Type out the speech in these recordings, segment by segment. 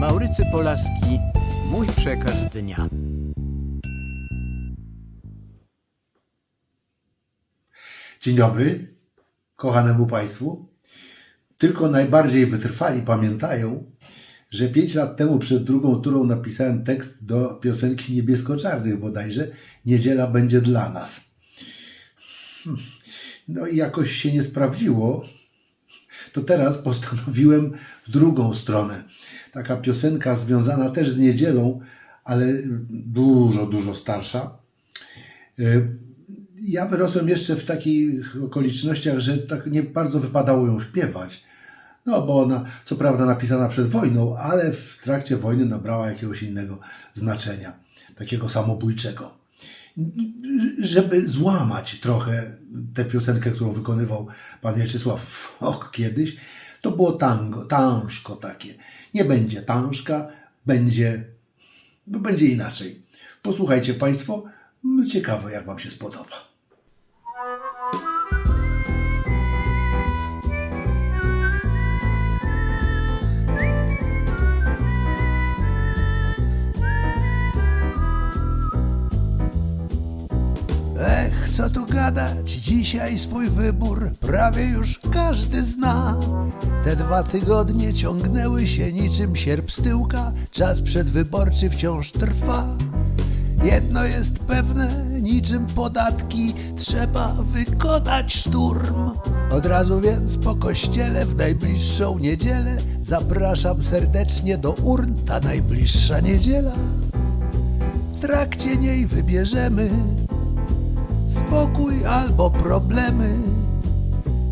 Maurycy Polaski, mój przekaz dnia. Dzień dobry, kochanemu Państwu. Tylko najbardziej wytrwali pamiętają, że pięć lat temu przed drugą turą napisałem tekst do piosenki Niebiesko-Czarnych bodajże Niedziela będzie dla nas. Hmm. No i jakoś się nie sprawdziło, to teraz postanowiłem w drugą stronę. Taka piosenka związana też z niedzielą, ale dużo, dużo starsza. Y, Ja wyrosłem jeszcze w takich okolicznościach, że tak nie bardzo wypadało ją śpiewać. No, bo ona, co prawda, napisana przed wojną, ale w trakcie wojny nabrała jakiegoś innego znaczenia, takiego samobójczego. Żeby złamać trochę tę piosenkę, którą wykonywał pan Mieczysław Fok kiedyś, to było tango, tanżko takie. Nie będzie tanżka, będzie, będzie inaczej. Posłuchajcie Państwo, ciekawe jak Wam się spodoba. Co tu gadać, dzisiaj swój wybór prawie już każdy zna. Te dwa tygodnie ciągnęły się niczym sierp z tyłka, czas przedwyborczy wciąż trwa. Jedno jest pewne, niczym podatki, trzeba wykonać szturm. Od razu więc po kościele w najbliższą niedzielę zapraszam serdecznie do urn, ta najbliższa niedziela. W trakcie niej wybierzemy spokój albo problemy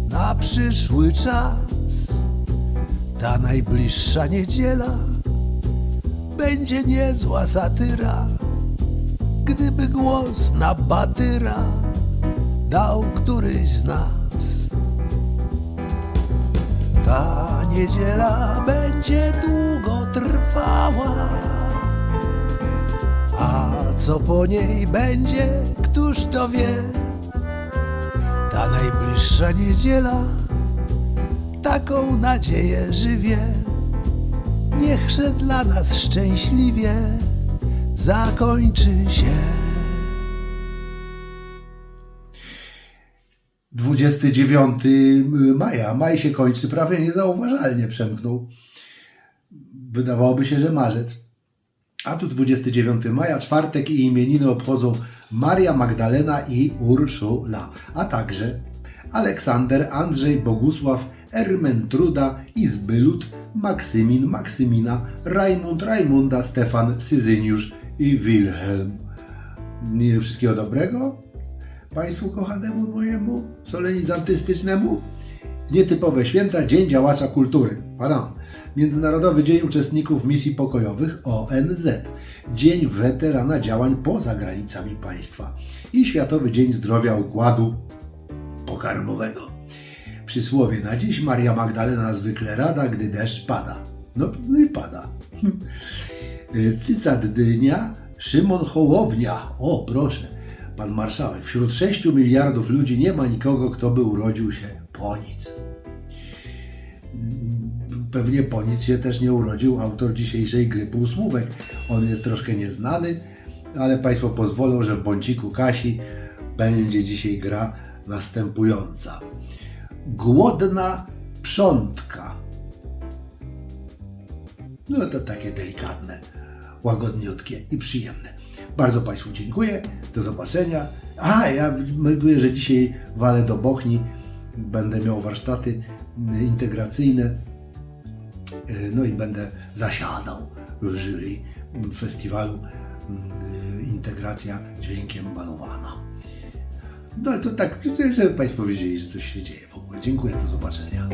na przyszły czas. Ta najbliższa niedziela będzie niezła satyra, gdyby głos na batyra dał któryś z nas. Ta niedziela będzie długo trwała. A co po niej będzie, któż to wie? Ta najbliższa niedziela taką nadzieję żywie. Niechże dla nas szczęśliwie zakończy się. 29 maja. Maj się kończy, prawie niezauważalnie przemknął. Wydawałoby się, że marzec. A tu 29 maja, czwartek i imieniny obchodzą Maria Magdalena i Urszula, a także Aleksander, Andrzej, Bogusław, Ermentruda, Izbylut, Maksymin, Maksymina, Rajmund, Rajmunda, Stefan, Syzyniusz i Wilhelm. Nie wszystkiego dobrego Państwu kochanemu mojemu, solenizantystycznemu. Nietypowe święta, Dzień Działacza Kultury. Pardon. Międzynarodowy Dzień Uczestników Misji Pokojowych ONZ. Dzień Weterana Działań poza granicami państwa. I Światowy Dzień Zdrowia Układu Pokarmowego. Przysłowie na dziś Maria Magdalena zwykle rada, gdy deszcz pada. No, no i pada. Cycat dnia Szymon Hołownia. O, proszę, pan marszałek. Wśród 6 miliardów ludzi nie ma nikogo, kto by urodził się po nic. Pewnie po nic się też nie urodził autor dzisiejszej gry półsłówek. On jest troszkę nieznany, ale Państwo pozwolą, że w bąciku Kasi będzie dzisiaj gra następująca. Głodna przątka. No to takie delikatne, łagodniutkie i przyjemne. Bardzo Państwu dziękuję. Do zobaczenia. A, ja melduję, że dzisiaj walę do Bochni. Będę miał warsztaty integracyjne. Y, No i będę zasiadał w jury festiwalu y, Integracja Dźwiękiem Balowana. No to tak, żeby Państwo wiedzieli, że coś się dzieje w ogóle. Dziękuję, do zobaczenia.